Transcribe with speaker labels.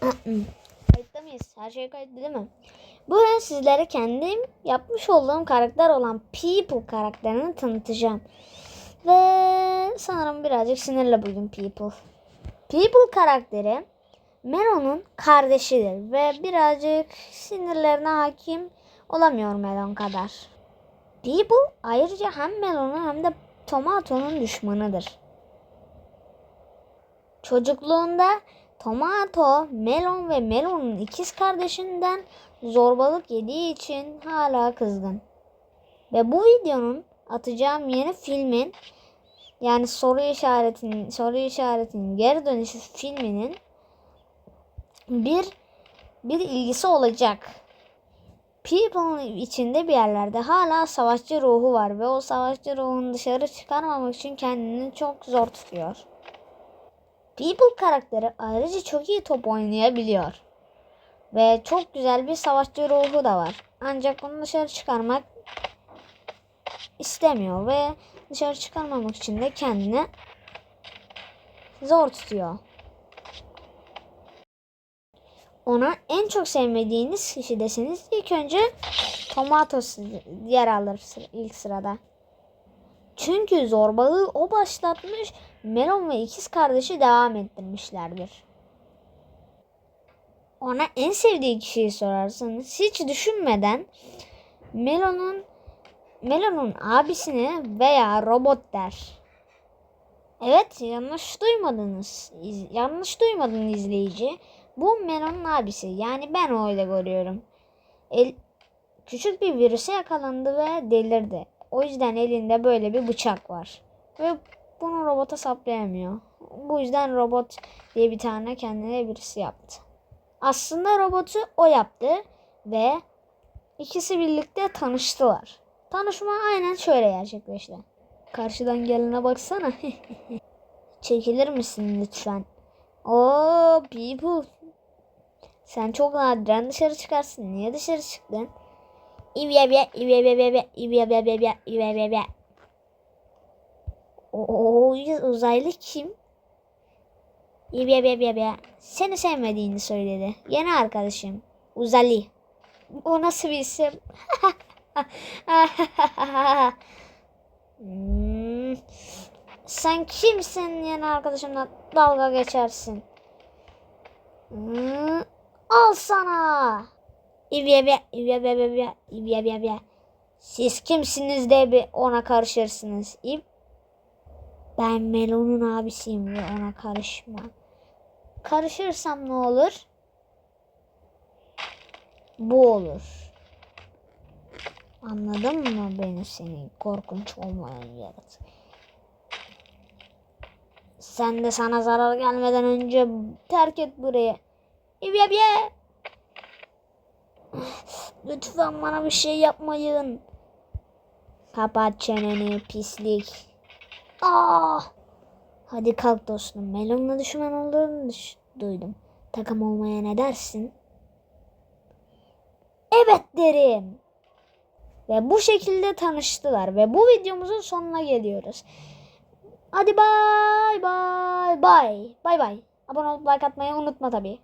Speaker 1: Kayıtta mıyız? Her şey kayıtlı değil mi? Bugün sizlere kendim yapmış olduğum karakter olan People karakterini tanıtacağım. Ve sanırım birazcık sinirle buldum People. People karakteri Melon'un kardeşidir ve birazcık sinirlerine hakim olamıyor Melon kadar. People ayrıca hem Melon'un hem de Tomato'nun düşmanıdır. Çocukluğunda Tomato, Melon ve Melon'un ikiz kardeşinden zorbalık yediği için hala kızgın. Ve bu videonun atacağım yeni filmin yani soru işaretinin soru işaretinin geri dönüşü filminin bir bir ilgisi olacak. People'ın içinde bir yerlerde hala savaşçı ruhu var ve o savaşçı ruhunu dışarı çıkarmamak için kendini çok zor tutuyor. People karakteri ayrıca çok iyi top oynayabiliyor. Ve çok güzel bir savaşçı ruhu da var. Ancak bunu dışarı çıkarmak istemiyor ve dışarı çıkarmamak için de kendini zor tutuyor. Ona en çok sevmediğiniz kişi deseniz ilk önce Tomato yer alır ilk sırada. Çünkü zorbalığı o başlatmış, Melon ve ikiz kardeşi devam ettirmişlerdir. Ona en sevdiği kişiyi sorarsanız hiç düşünmeden Melon'un Melon'un abisini veya robot der. Evet yanlış duymadınız. İz, yanlış duymadın izleyici. Bu Melon'un abisi. Yani ben öyle görüyorum. El, küçük bir virüse yakalandı ve delirdi. O yüzden elinde böyle bir bıçak var. Ve bunu robota saplayamıyor. Bu yüzden robot diye bir tane kendine birisi yaptı. Aslında robotu o yaptı ve ikisi birlikte tanıştılar. Tanışma aynen şöyle gerçekleşti. Karşıdan gelene baksana. Çekilir misin lütfen? Oo people. Sen çok nadiren dışarı çıkarsın. Niye dışarı çıktın? İbya O uzaylı kim? Bya bya bya. Seni sevmediğini söyledi. Yeni arkadaşım. Uzali. O nasıl bir isim? hmm. Sen kimsin yeni arkadaşımla dalga geçersin? Hmm. Al sana. İbya İbya İbya İbya Siz kimsiniz de bir ona karışırsınız. İb ben Melon'un abisiyim ve ona karışma. Karışırsam ne olur? Bu olur. Anladın mı beni senin korkunç olmayan yaratık? Sen de sana zarar gelmeden önce terk et burayı. İbya İbya Lütfen bana bir şey yapmayın. Kapat çeneni pislik. Ah! Hadi kalk dostum. Melon'la düşman olduğunu duydum. Takım olmaya ne dersin? Evet derim. Ve bu şekilde tanıştılar. Ve bu videomuzun sonuna geliyoruz. Hadi bay bay bay. Bay bay. Abone olup like atmayı unutma tabii.